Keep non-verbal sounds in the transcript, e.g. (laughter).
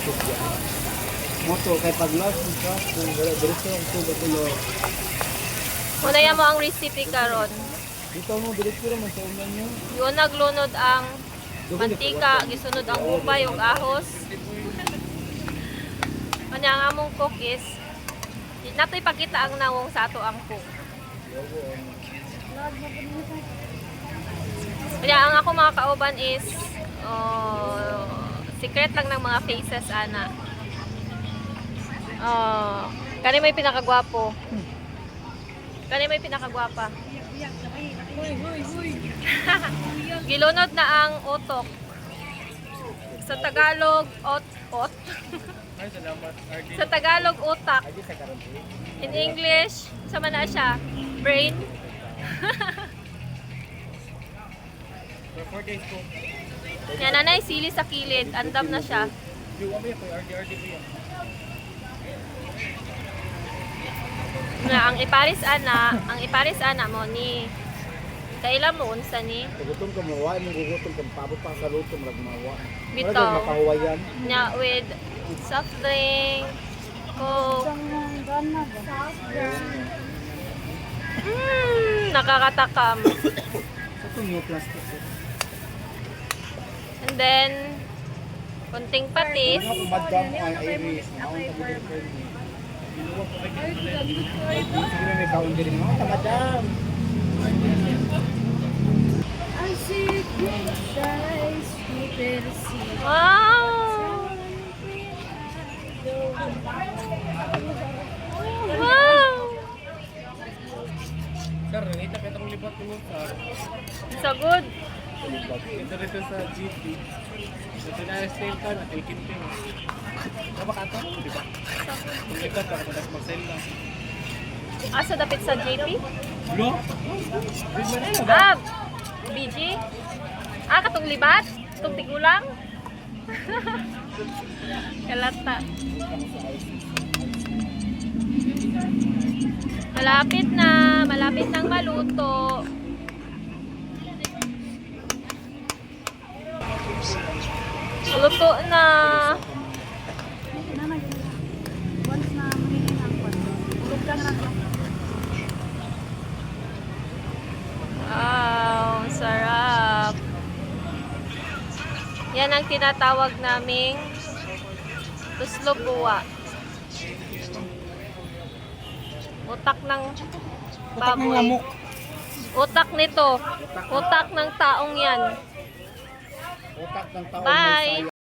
traffic dyan. Moto kay pag last ng truck, kung wala diretso ang tubo tulo. Unayan mo ang recipe karon. Dito mo diretso naman sa unan nyo. Yun naglunod ang mantika, gisunod ang upay ug ahos. Kanya ang among cook is natoy pakita ang nawong sa ato ang cook. Kaya ang ako mga kauban is oh, secret lang ng mga faces ana. Oh, kani may pinakagwapo. Kani may pinakagwapa. (laughs) Gilunod na ang utok. Sa Tagalog, ot, ot. (laughs) Sa Tagalog, utak. In English, sama na siya, brain. (laughs) For 4 days po. Yan, nanay, sili sa kilid. Andam na siya. Na, ang iparis ana, ang iparis ana mo ni Kailan mo unsa ni? Pagutom ka mawa, mong gugutom ka, paabot pa sa luto, marag mawa. Bitaw. Makahuwayan. Nya with soft drink, coke. Mm, nakakatakam. Sa new plastic. And then, kunting patis. Ano kung madam ay Iris, naon ka din ko ni. Binuwa ko kay Sige na may kaon din mo. Ta madam. Wow! Wow! Sir, nangita ka itong libat mo sir. So good. Ito rito sa GP. Sa tinarestay ka na. Tama ka ito? Di ba? Kung libat ka, kung mag-sell lang. Asa dapit sa JP? Bro? Na? Ah, BG? Ah, katong libat? Katong tigulang? (laughs) Kalata. Malapit na. Malapit nang maluto. Luto na. Wow, sarap. Yan ang tinatawag naming tuslo buwa. Utak ng Utak ng baboy. lamok. Utak nito. Utak ng taong yan. Utak ng tao Bye. saya.